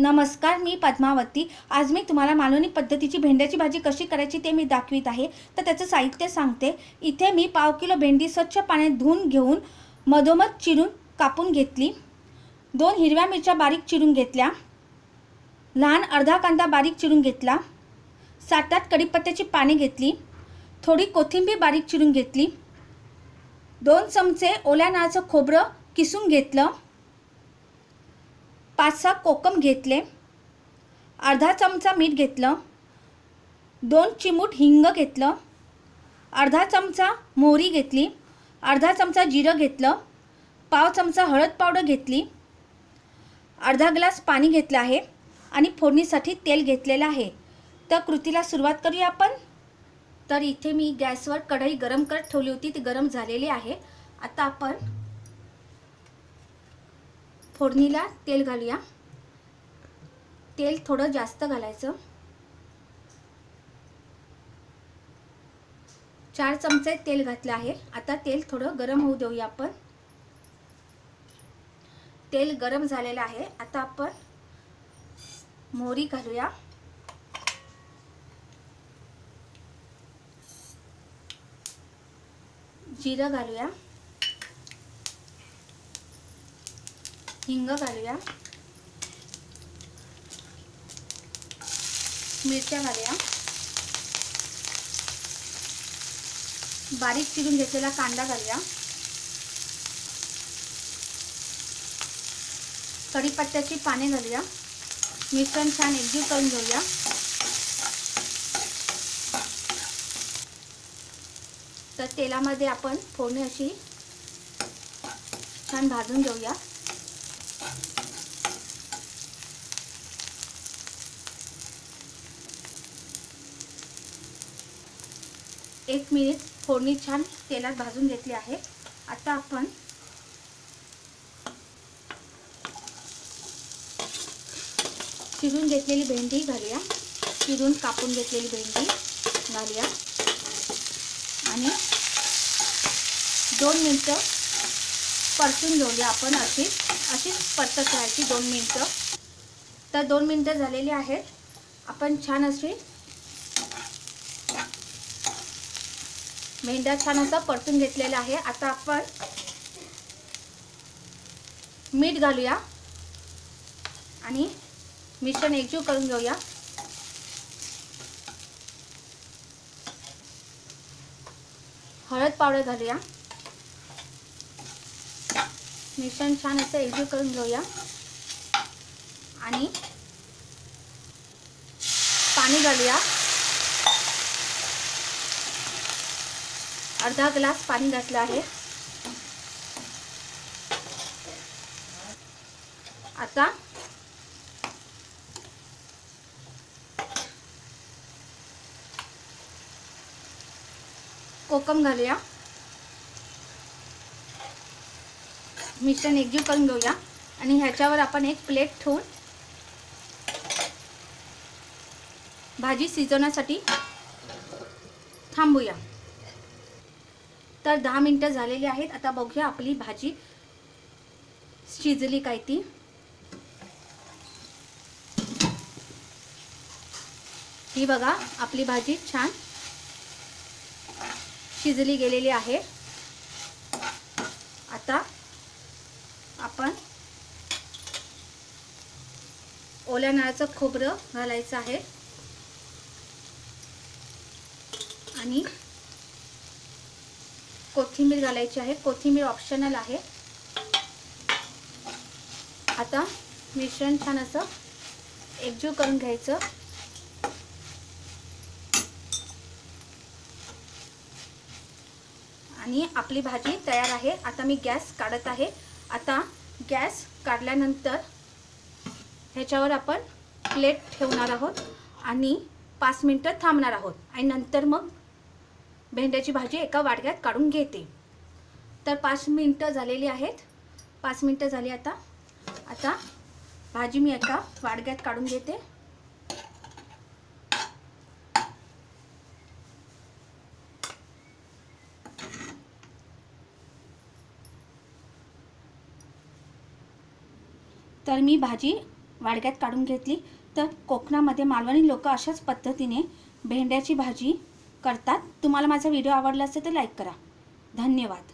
नमस्कार मी पद्मावती. आज मी तुम्हाला मालवणी पद्धतीची भेंड्याची भाजी कशी करायची ते मी दाखवित आहे. तर त्याचं साहित्य सांगते. इथे मी पाव किलो भेंडी स्वच्छ पाण्यात धुवून घेऊन मधोमध चिरून कापून घेतली. दोन हिरव्या मिरच्या बारीक चिरून घेतल्या. लहान अर्धा कांदा बारीक चिरून घेतला. सात आठ कढीपत्त्याची पाने घेतली. थोडी कोथिंबीर बारीक चिरून घेतली. दोन चमचे ओल्या नाळाचं खोबरं किसून घेतलं. पाच सहा कोकम घेतले. अर्धा चमचा मीठ घेतलं. दोन चिमूट हिंग घेतलं. अर्धा चमचा मोहरी घेतली. अर्धा चमचा जिरं घेतलं. पाव चमचा हळद पावडर घेतली. अर्धा ग्लास पाणी घेतलं आहे आणि फोडणीसाठी तेल घेतलेलं आहे. तर कृतीला सुरुवात करूया आपण. तर इथे मी गॅसवर कढई गरम करत ठेवली होती. ती गरम झालेली आहे. आता आपण फोडणीला तेल घालूया. तेल थोडं जास्त घालायचं. चार चमचे तेल घातलं आहे. आता तेल थोडं गरम होऊ देऊया आपण. तेल गरम झालेलं आहे. आता आपण मोहरी घालूया. जिरं घालूया. हिंग घालूया. मिरच्या घालूया. बारीक चिरून घेतलेला कांदा घालूया. कढीपत्त्याची पाने घालूया. मिश्रण छान एकजीव करून घेऊया. तर तेलामध्ये आपण फोडणी अशी छान भाजून घेऊया. एक मिनिट. फोडणी छान तेलात भाजून घेतली आहे. आता आपण चिरून घेतलेली भेंडी घालूया. चिरून कापून घेतलेली भेंडी घालूया. आणि दोन मिनटं परतून घेऊया आपण अशी अशीच परतत राहायची दोन मिनटं. तर दोन मिनटं झालेली आहेत. आपण छान अशी मेंढा छान असा परतून घेतलेला आहे आता आपण मीठ घालूया आणि मिश्रण एकजीव करून घेऊया. हळद पावडर घालूया. मिश्रण छान असं एकजीव करून घेऊया. आणि पाणी घालूया. अर्धा ग्लास पाणी घातलं आहे. आता कोकम घालूया. मिश्रण एकजीव करून घेऊया. आणि ह्याच्यावर आपण एक प्लेट ठेवून भाजी शिजवण्यासाठी थांबूया. तर दहा मिनटं झालेली आहेत. आता बघूया आपली भाजी शिजली काय ती. ही बघा आपली भाजी छान शिजली गेलेली आहे. आता आपण ओल्या नाळाचं खोबरं घालायचं आहे. आणि कोथिंबीर घालायची आहे. कोथिंबीर ऑप्शनल आहे. आता मिश्रण छान असं एकजीव करून घ्यायचं. आणि आपली भाजी तयार आहे. आता मी गॅस काढत आहे. आता गॅस काढल्यानंतर ह्याच्यावर आपण प्लेट ठेवणार आहोत आणि पाच मिनटं थांबणार आहोत. आणि नंतर मग भेंड्याची भाजी एका वाडग्यात काढून घेते. तर पाच मिनटं झालेली आहेत. पाच मिनटं झाली आता. आता भाजी मी एका वाडग्यात काढून घेते. तर मी भाजी वाडग्यात काढून घेतली. तर कोकणामध्ये मालवणी लोक अशाच पद्धतीने भेंड्याची भाजी करतात. तुम्हाला माझा व्हिडिओ आवडला असेल तर लाईक करा. धन्यवाद.